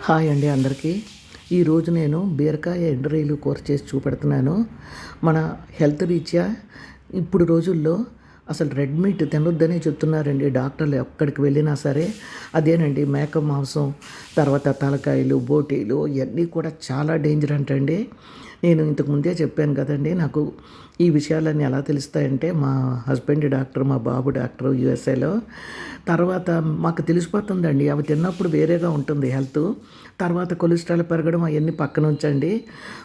Hi అండి అందరికీ. ఈరోజు నేను బీరకాయ ఎండ్రీలు కూర చేసి చూపెడుతున్నాను. మన హెల్త్ రీత్యా ఇప్పుడు రోజుల్లో అసలు రెడ్ మీట్ తినొద్దనే చెప్తున్నారండి. డాక్టర్లు ఎక్కడికి వెళ్ళినా సరే అదేనండి మేక మాంసం తర్వాత తలకాయలు బోటీలు ఇవన్నీ కూడా చాలా డేంజర్ అంటండి. నేను ఇంతకు ముందే చెప్పాను కదండి నాకు ఈ విషయాలన్నీ ఎలా తెలుస్తాయంటే మా హస్బెండ్ డాక్టర్ మా బాబు డాక్టర్ యుఎస్ఏలో. తర్వాత మాకు తెలిసిపోతుందండి అవి తిన్నప్పుడు వేరేగా ఉంటుంది హెల్త్. తర్వాత కొలెస్ట్రాల్ పెరగడం అవన్నీ పక్కన ఉంచండి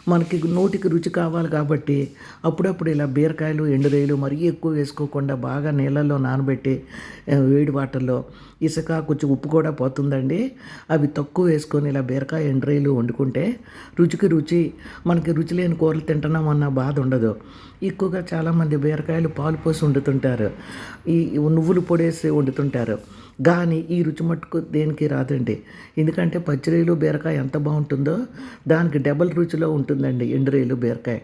మనకి నోటికి రుచి కావాలి కాబట్టి అప్పుడప్పుడు ఇలా బీరకాయలు ఎండురేయలు మరీ ఎక్కువ వేసుకోకుండా బాగా నీళ్ళల్లో నానబెట్టి వేడి వాటర్లో ఇసుక కొంచెం ఉప్పు కూడా పోతుందండి. అవి తక్కువ వేసుకొని ఇలా బీరకాయ ఎండ్రాయిలు వండుకుంటే రుచికి రుచి మనకి రుచి లేని కూరలు తింటున్నాం అన్న బాధ ఉండదు. ఎక్కువగా చాలామంది బీరకాయలు పాలు పోసి వండుతుంటారు. ఈ నువ్వులు పొడేసి వండుతుంటారు. కానీ ఈ రుచి మట్టుకు దేనికి రాదండి. ఎందుకంటే పచ్చిరీలు బీరకాయ ఎంత బాగుంటుందో దానికి డబల్ రుచిలో ఉంటుందండి ఎండురేలు బీరకాయ.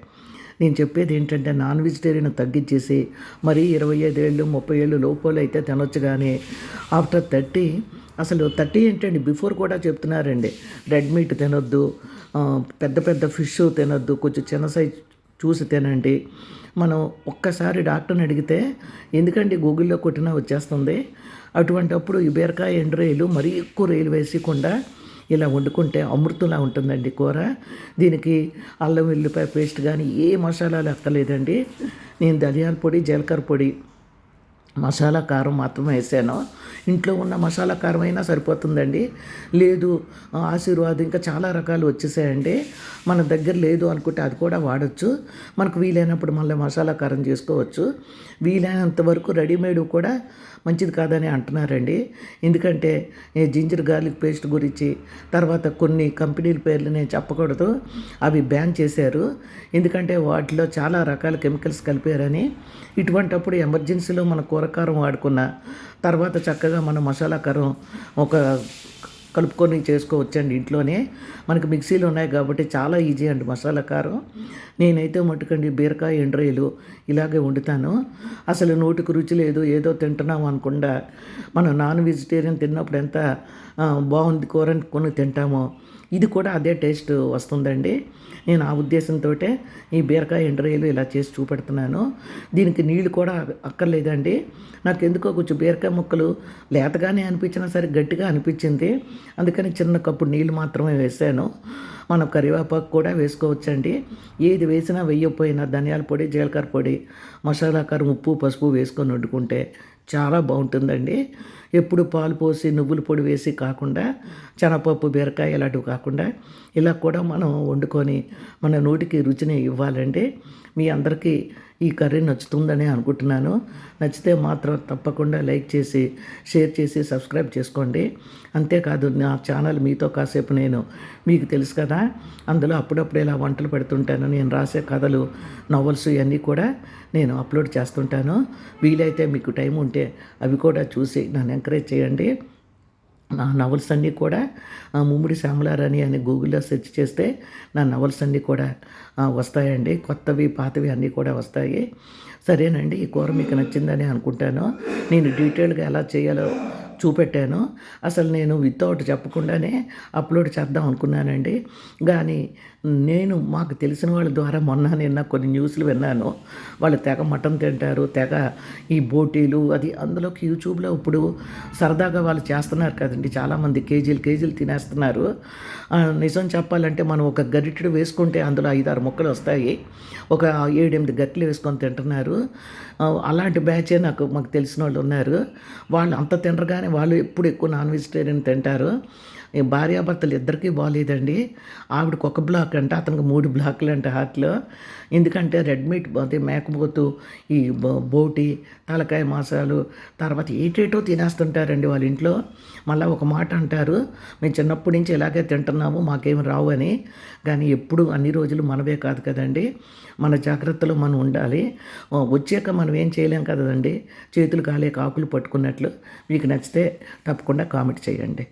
నేను చెప్పేది ఏంటంటే నాన్ వెజిటేరియన్ తగ్గించేసి మరి ఇరవై ఐదేళ్ళు ముప్పై ఏళ్ళు లోపల అయితే తినొచ్చు కానీ ఆఫ్టర్ థర్టీ అసలు థర్టీ ఏంటండి? బిఫోర్ కూడా చెప్తున్నారండి. రెడ్ మీట్ తినొద్దు పెద్ద పెద్ద ఫిష్ తినొద్దు కొంచెం చిన్న సైజ్ చూసి తినండి. మనం ఒక్కసారి డాక్టర్ని అడిగితే ఎందుకంటే గూగుల్లో కొట్టినా వచ్చేస్తుంది? అటువంటప్పుడు ఈ బీరకాయ ఎండు రైలు మరీ ఎక్కువ రైలు వేసకుండా ఇలా వండుకుంటే అమృతంలా ఉంటుందండి కూర. దీనికి అల్లం వెల్లిపాయ పేస్ట్ కానీ ఏ మసాలాలు ఎత్తలేదండి నేను ధనియాల పొడి జీలకర్ర పొడి మసాలా కారం మాత్రమే వేసాను. ఇంట్లో ఉన్న మసాలా కారం అయినా సరిపోతుందండి. లేదు ఆశీర్వాద్ ఇంకా చాలా రకాలు వచ్చేసాయండి. మన దగ్గర లేదు అనుకుంటే అది కూడా వాడచ్చు. మనకు వీలైనప్పుడు మళ్ళీ మసాలా కారం చేసుకోవచ్చు. వీలైనంత వరకు రెడీమేడ్ కూడా మంచిది కాదని అంటున్నారండి. ఎందుకంటే ఈ జింజర్ గార్లిక్ పేస్ట్ గురించి తర్వాత కొన్ని కంపెనీల పేర్లు నేను చెప్పకూడదు. అవి బ్యాన్ చేశారు. ఎందుకంటే వాటిలో చాలా రకాల కెమికల్స్ కలిపారని. ఇటువంటప్పుడు ఎమర్జెన్సీలో మన కూరకారం వాడుకున్న తర్వాత చక్కగా మన మసాలా కారం ఒక కలుపుకొని చేసుకోవచ్చండి ఇంట్లోనే. మనకు మిక్సీలు ఉన్నాయి కాబట్టి చాలా ఈజీ అండి మసాలా కారం. నేనైతే మట్టుకండి బీరకాయ ఎండ్రాయిలు ఇలాగే వండుతాను. అసలు నోటికి రుచి లేదు ఏదో తింటున్నాం అనకుండా మనం నాన్ వెజిటేరియన్ తిన్నప్పుడు ఎంత బాగుంది కూర అనుకుని తింటామో ఇది కూడా అదే టేస్ట్ వస్తుందండి. నేను ఆ ఉద్దేశంతో ఈ బీరకాయ ఎండ్రాయిలు ఇలా చేసి చూపెడుతున్నాను. దీనికి నీళ్ళు కూడా అక్కర్లేదండి. నాకు ఎందుకో కొంచెం బీరకాయ ముక్కలు లేతగానే అనిపించినా సరే గట్టిగా అనిపించింది. అందుకని చిన్న కప్పు నీళ్ళు మాత్రమే వేసాను. మనం కరివేపాకు కూడా వేసుకోవచ్చండి. ఏది వేసినా వేయకపోయినా ధనియాల పొడి జీలకర్ర పొడి మసాలా కారం ఉప్పు పసుపు వేసుకొని వండుకుంటే చాలా బాగుంటుందండి. ఎప్పుడు పాలు పోసి నువ్వుల పొడి వేసి కాకుండా శనగపప్పు బీరకాయ ఇలాంటివి కాకుండా ఇలా కూడా మనం వండుకొని మన నోటికి రుచిని ఇవ్వాలండి. మీ అందరికీ ఈ కర్రీ నచ్చుతుందని అనుకుంటున్నాను. నచ్చితే మాత్రం తప్పకుండా లైక్ చేసి షేర్ చేసి సబ్స్క్రైబ్ చేసుకోండి. అంతేకాదు నా ఛానల్ మీతో కాసేపు నేను మీకు తెలుసు కదా అందులో అప్పుడప్పుడు ఇలా వంటలు పెడుతుంటాను. నేను రాసే కథలు నవల్స్ ఇవన్నీ కూడా నేను అప్లోడ్ చేస్తుంటాను. వీలైతే మీకు టైం ఉంటే అవి కూడా చూసి నన్ను ఎంకరేజ్ చేయండి. నా నవల్స్ అన్నీ కూడా ముమ్మిడి శ్యామలారాణి అని గూగుల్లో సెర్చ్ చేస్తే నా నవల్స్ అన్నీ కూడా వస్తాయండి. కొత్తవి పాతవి అన్నీ కూడా వస్తాయి. సరేనండి ఈ కూర మీకు నచ్చిందని అనుకుంటాను. నేను డీటెయిల్గా ఎలా చేయాలో చూపెట్టాను. అసలు నేను వితౌట్ చెప్పకుండానే అప్లోడ్ చేద్దాం అనుకున్నానండి. కానీ నేను మాకు తెలిసిన వాళ్ళ ద్వారా మొన్న నిన్న కొన్ని న్యూస్లు విన్నాను. వాళ్ళు తెగ మటన్ తింటారు తెగ ఈ బోటీలు అది అందులోకి యూట్యూబ్లో ఇప్పుడు సరదాగా వాళ్ళు చేస్తున్నారు కదండి. చాలామంది కేజీలు కేజీలు తినేస్తున్నారు. నిజం చెప్పాలంటే మనం ఒక గరిటెడు వేసుకుంటే అందులో ఐదారు ముక్కలు వస్తాయి. ఒక ఏడెనిమిది గట్లు వేసుకొని తింటున్నారు. అలాంటి బ్యాచే నాకు మాకు తెలిసిన వాళ్ళు ఉన్నారు. వాళ్ళు అంత తినరుగానే వాళ్ళు ఎప్పుడు ఎక్కువ నాన్ వెజిటేరియన్ తింటారు. ఈ భార్యాభర్తలు ఇద్దరికీ బాగాలేదండి ఆవిడకి ఒక బ్లాక్ అంటే అతనికి మూడు బ్లాక్లు అంటే హార్ట్లో. ఎందుకంటే రెడ్ మీట్ అదే మేకపోతు ఈ బో- బోటి తలకాయ మాసాలు తర్వాత ఏటేటో తినేస్తుంటారండి వాళ్ళ ఇంట్లో. మళ్ళీ ఒక మాట అంటారు మేము చిన్నప్పటి నుంచి ఇలాగే తింటున్నాము మాకేమి రావు అని. కానీ ఎప్పుడు అన్ని రోజులు మనవే కాదు కదండి. మన జాగ్రత్తలో మనం ఉండాలి. వచ్చాక మనం ఏం చేయలేం కదండి. చేతులు కాలే కాకులు పట్టుకున్నట్లు. మీకు నచ్చితే నచ్చితే తప్పకుండా కామెంట్ చేయండి.